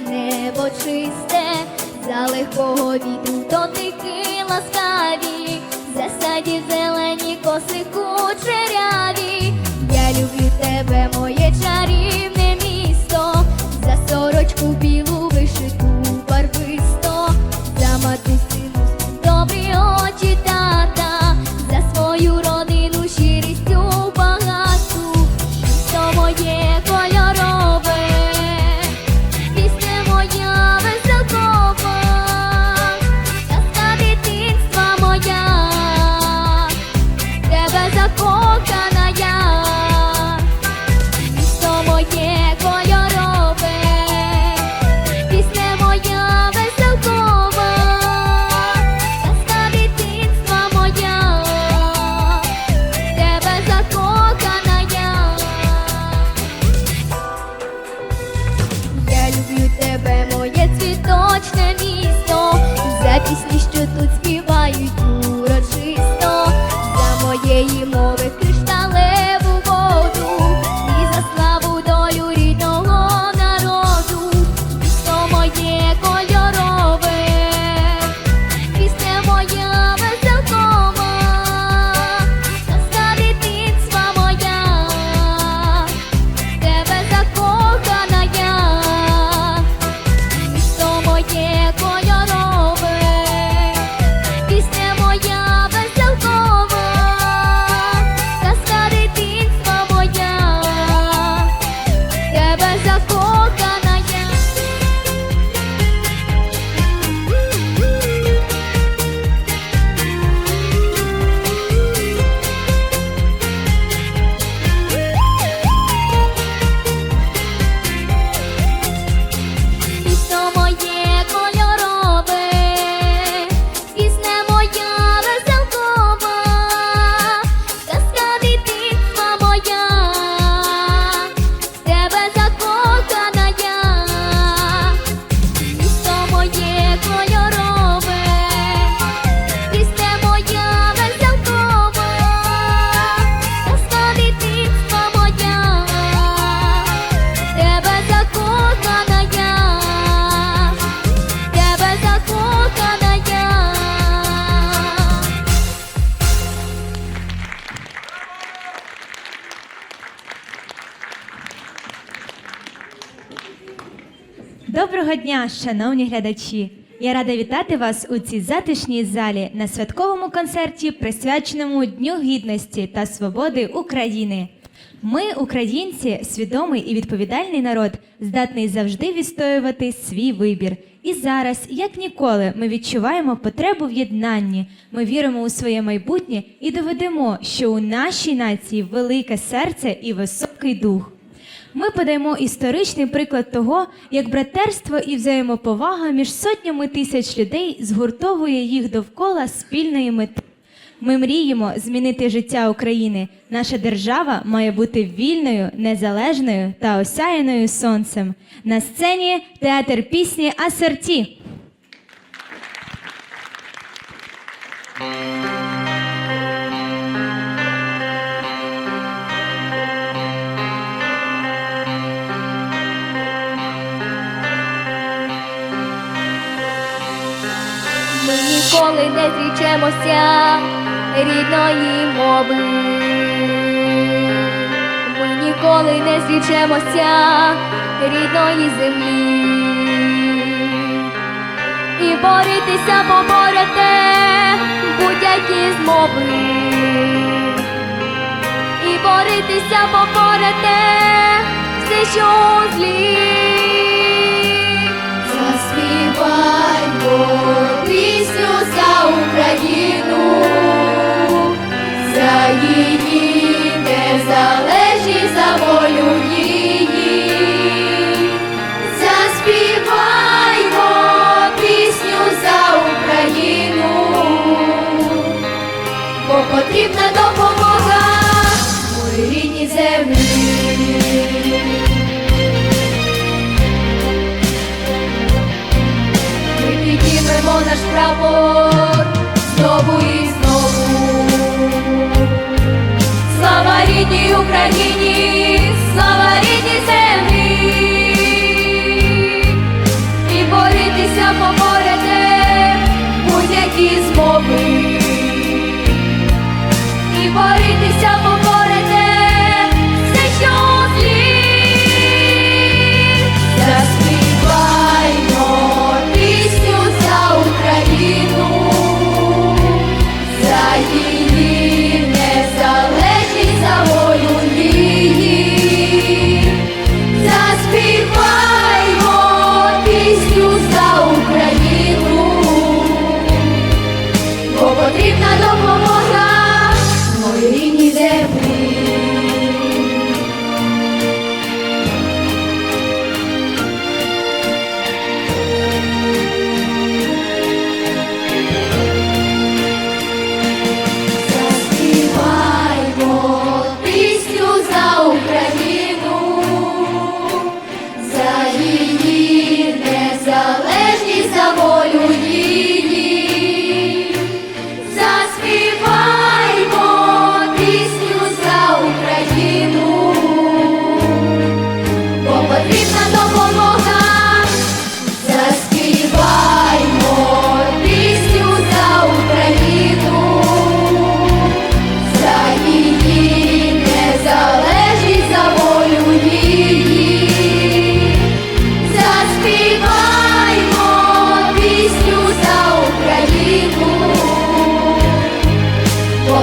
небо чисте, за легкого вітру дотики ласкаві, за саді зелені коси кучеряві. Я люблю тебе, моє чарівне місто, за сорочку білу дня, шановні глядачі! Я рада вітати вас у цій затишній залі на святковому концерті, присвяченому Дню Гідності та Свободи України. Ми, українці, свідомий і відповідальний народ, здатний завжди відстоювати свій вибір. І зараз, як ніколи, ми відчуваємо потребу в єднанні. Ми віримо у своє майбутнє і доведемо, що у нашій нації велике серце і високий дух. Ми подаємо історичний приклад того, як братерство і взаємоповага між сотнями тисяч людей згуртовує їх довкола спільної мети. Ми мріємо змінити життя України. Наша держава має бути вільною, незалежною та осяяною сонцем. На сцені театр пісні Асорті. Ніколи не зрічемося рідної мови. Ми ніколи не зрічемося рідної землі. І борітися поборете будь-які змови. І борітися поборете все, що злі. Заспіваймо пісню за Україну, за її наш прапор знову і знову. Слава рідній Україні, слава рідній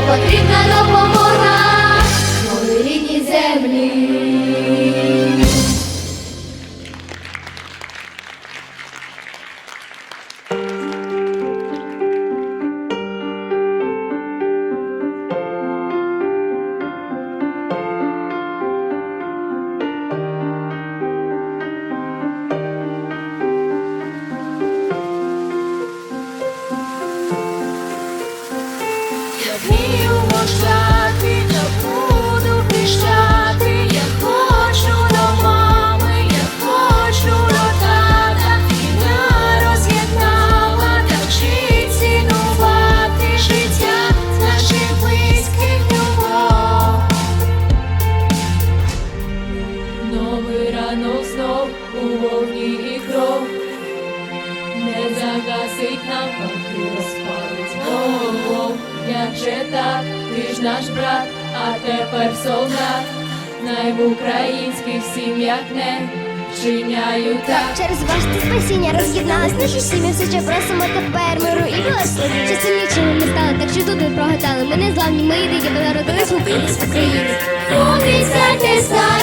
бо Як же так, ти ж наш брат, а тепер солдат, най в українських сім'ях не вчиняють так. Через ваше спасіння роз'єдналась наші сім'ї, все ще просимо тепер миру і благословення. Ще сильнішими ми стали, так що тут ви прогадали. Ми не зламні, ми єдині, ми народились в Україні. Обіцяйте зараз всі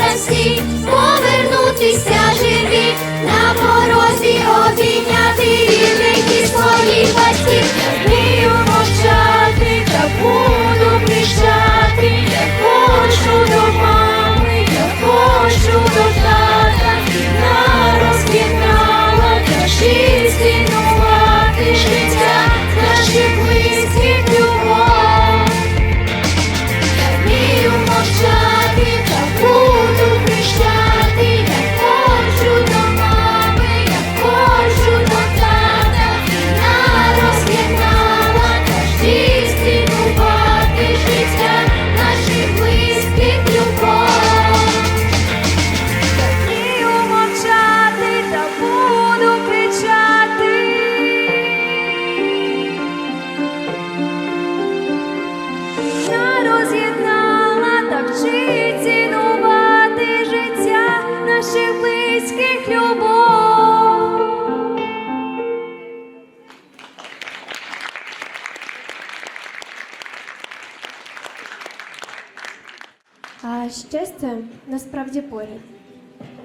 Щастя насправді поряд.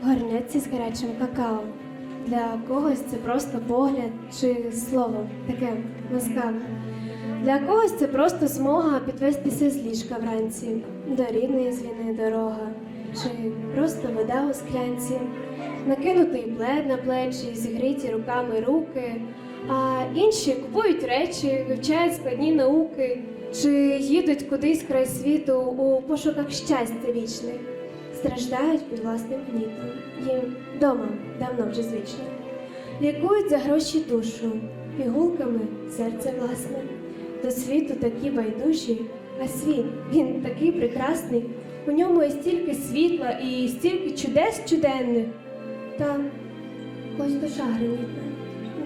Горнеці з гарячим какао. Для когось це просто погляд чи слово таке ласкаве. Для когось це просто змога підвестися з ліжка вранці, до рідної звіни дорога, чи просто вода у склянці, накинутий плед на плечі, зігріті руками руки, а інші купують речі, вивчають складні науки, чи їдуть кудись край світу у пошуках щастя вічних, страждають під власним гнітом. Їм вдома давно вже звично. Лікують за гроші душу, пігулками серце власне. До світу такі байдужі, а світ він такий прекрасний. У ньому є стільки світла і стільки чудес чуденних. Та когось душа гранітна,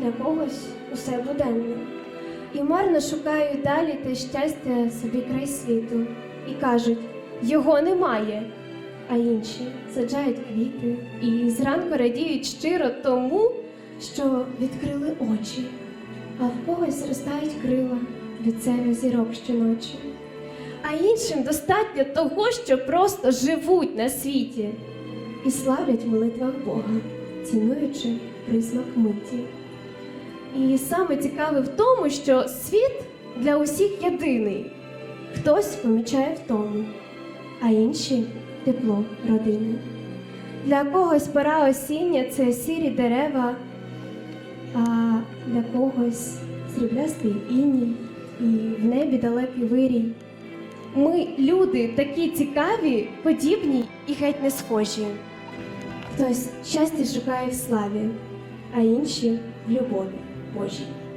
для когось усе буденне. І марно шукають далі те щастя собі край світу. І кажуть, його немає. А інші саджають квіти і зранку радіють щиро тому, що відкрили очі, а в когось зростають крила від себе зірок щоночі. А іншим достатньо того, що просто живуть на світі і славлять в молитвах Бога, цінуючи присмак миті. І саме цікаве в тому, що світ для усіх єдиний. Хтось помічає втому, а інші тепло родини. Для когось пора осіння це сірі дерева, а для когось сріблястий іній і в небі далекий вирій. Ми, люди, такі цікаві, подібні і геть не схожі. Хтось щастя шукає в славі, а інші в любові hoje.